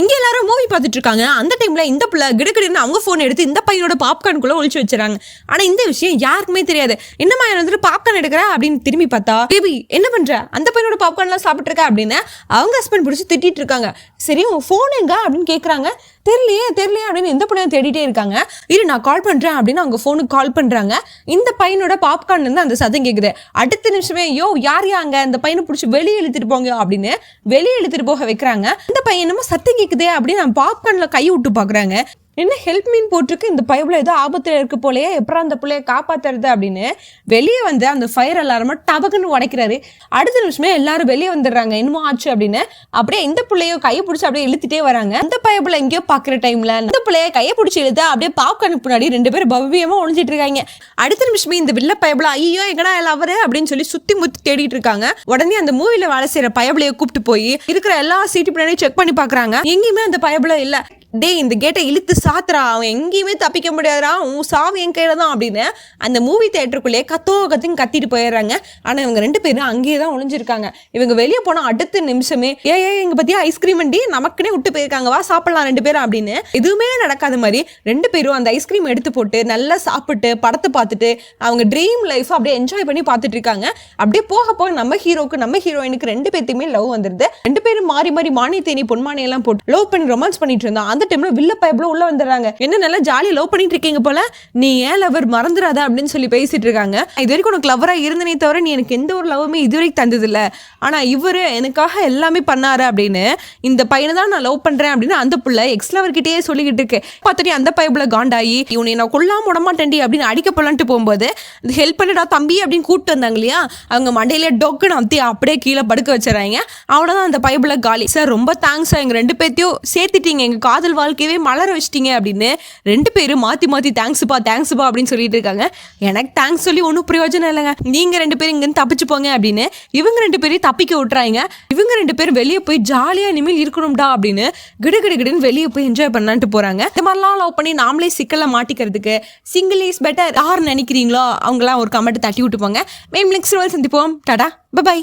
இங்கே எல்லாரும் மூவி பார்த்துட்டு இருக்காங்க அந்த டைமில் இந்த பிள்ளை கிடுகிடுன்னு அவங்க ஃபோன் எடுத்து இந்த பையனோட பாப்கார்னுக்குள்ளே ஒழிச்சு வச்சுறாங்க. ஆனால் இந்த விஷயம் யாருக்குமே தெரியாது. என்னம்மா எனக்கு வந்துட்டு பாப்கார்ன் எடுக்கிற அப்படின்னு திரும்பி பார்த்தா பேபி என்ன பண்ணுற அந்த பையனோட பாப்கார்ன்லாம் சாப்பிட்ருக்க அப்படின்னு அவங்க ஹஸ்பண்ட் பிடிச்சி திட்டிகிட்டு இருக்காங்க. சரி உன் ஃபோன் எங்க? அப்படின்னு கேட்குறாங்க தெரியலையே தெரியலையே அப்படின்னு இந்த பையனை தேடிட்டே இருக்காங்க. இரு நான் கால் பண்ணுறேன் அப்படின்னு அவங்க ஃபோனுக்கு கால் பண்ணுறாங்க இந்த பையனோட பாப்கார்ன் இருந்து அந்த சத்தம் கேட்குது அடுத்த நிமிஷமே யோ யார் யாங்க அந்த பையனை பிடிச்சி வெளியே இழுத்துட்டு போங்க அப்படின்னு வெளியே இழுத்துட்டு போக வைக்கிறாங்க. இந்த பையன் என்னமோ சத்தம் கேட்குதே அப்படின்னு நான் பாப்கார்னில் கை விட்டு பார்க்குறாங்க என்ன ஹெல்ப் மீன் போட்டிருக்கு? இந்த பைபிள் ஏதோ ஆபத்துல இருக்கு போலயே எப்பறம் அந்த பிள்ளைய காப்பாத்துறது அப்படின்னு வெளியே வந்து அந்த ஃபயர் அலாரமாக டபக்குன்னு உடைக்கிறாரு. அடுத்த நிமிஷமே எல்லாரும் வெளியே வந்துடுறாங்க. என்னமோ ஆச்சு அப்படின்னு. அப்படியே இந்த பிள்ளையோ கையை பிடிச்சி அப்படியே இழுத்துட்டே வராங்க. அந்த பைபிளை எங்கேயோ பாக்குற டைம்ல இந்த பிள்ளைய கையை பிடிச்சி இழுத்து அப்படியே பாப்கார்னுக்கு முன்னாடி ரெண்டு பேரும் பவ்யமாக ஒளிஞ்சிட்டு இருக்காங்க. அடுத்த நிமிஷமே இந்த வில்ல பைபிள ஐயோ எங்கடா அவரு? அப்படின்னு சொல்லி சுற்றி முத்தி தேடிட்டு இருக்காங்க. உடனே அந்த மூவியில் வேலை செய்யற பயபிளைய கூப்பிட்டு போய் இருக்கிற எல்லா சீட்டு பின்னாடியும் செக் பண்ணி பார்க்குறாங்க. எங்கேயுமே அந்த பயபிள இல்லை. டேய் இந்த கேட்டை இழுத்து சாத்துறா அவன் எங்கேயுமே தப்பிக்க முடியாதுரா உன் சாவு என் கையில் தான் அப்படின்னு அந்த மூவி தேட்டருக்குள்ளேயே கத்தோ கத்தின்னு கத்திட்டு போயிடுறாங்க. ஆனால் இவங்க ரெண்டு பேரும் அங்கேயே தான் ஒளிஞ்சிருக்காங்க. இவங்க வெளியே போனால் அடுத்த நிமிஷமே ஏ ஏ எங்க பற்றியா ஐஸ்கிரீம் வண்டி நமக்குனே விட்டு போயிருக்காங்க வா சாப்பிடலாம் ரெண்டு பேரும் அப்படின்னு. எதுவுமே நடக்காத மாதிரி ரெண்டு பேரும் அந்த ஐஸ்கிரீம் எடுத்து போட்டு நல்லா சாப்பிட்டு படத்தை பார்த்துட்டு அவங்க ட்ரீம் லைஃப் அப்படியே என்ஜாய் பண்ணி பார்த்துட்டு இருக்காங்க. அப்படியே போக போக நம்ம ஹீரோக்கு நம்ம ஹீரோயினுக்கு ரெண்டு பேர்த்தையுமே லவ் வந்துருது. ரெண்டு பேரும் மாறி மாறி மானி தேனி பொன்மானியெல்லாம் போட்டு லவ் பண்ணி ரொமான்ஸ் பண்ணிட்டு இருந்தோம் அந்த டைம்ல வில்ல பைப்ல உள்ள வந்துடுறாங்க. என்ன நல்லா ஜாலியா லவ் பண்ணிட்டு இருக்கீங்க போல? நீ ஏன் லவர் மறந்துடாத அப்படின்னு சொல்லி பேசிட்டு இருக்காங்க. இது வரைக்கும் உனக்கு லவரா இருந்தனே தவிர நீ எனக்கு எந்த ஒரு லவ்வுமே இது வரைக்கும் தந்தது இல்ல ஆனா இவரு எனக்காக எல்லாமே பண்ணாரு அப்படின்னு இந்த பையனை தான் நான் லவ் பண்றேன் அப்படின்னு அந்த புள்ள எக்ஸ் லவர்கிட்டயே சொல்லிக்கிட்டு இருக்கு. பார்த்துட்டு அந்த பைப்ல காண்டாயி இவனை நான் கொல்லாம விட அப்படின்னு அடிக்க போலான்ட்டு போகும்போது ஹெல்ப் பண்ணிடா தம்பி அப்படின்னு கூப்பிட்டு வந்தாங்க இல்லையா? அவங்க மண்டையில டொக்குன்னு அத்தி அப்படியே கீழே படுக்க வச்சுறாங்க அவனதான் அந்த பைப்ல காலி. சார் ரொம்ப தேங்க்ஸ் எங்க ரெண்டு பேர்த்தையும் சேர்த்துட்டீங்க. எங்க காதல் வாழ்க்கையவே மலர வச்சிட்டீங்க அப்படின்னு ரெண்டு பேரும் மாற்றி மாற்றி தேங்க்ஸ்ப்பா தேங்க்ஸ்ப்பா அப்படின்னு சொல்லிட்டு இருக்காங்க. எனக்கு தேங்க்ஸ் சொல்லி ஒன்றும் பிரயோஜனம் இல்லைங்க. நீங்க ரெண்டு பேரும் இங்கேருந்து தப்பிச்சு போங்க அப்படின்னு இவங்க ரெண்டு பேரையும் தப்பிக்க விட்டுறாங்க. இவங்க ரெண்டு பேரும் வெளியே போய் ஜாலியாக இனிமேல் இருக்கணும்டா அப்படின்னு கிடு கிடு கிடுன்னு வெளியே போய் என்ஜாய் பண்ணலான்ட்டு போறாங்க. இந்த மாதிரிலாம் லவ் பண்ணி நாமளே சிக்கலை மாட்டிக்கிறதுக்கு சிங்கிள் இஸ் பெட்டர் யார் நினைக்கிறீங்களோ அவங்களாம் ஒரு கமெண்ட் தட்டி விட்டு போங்க மேம் நெக்ஸ்ட் வேல் சந்திப்போம். டாடா. பபாய்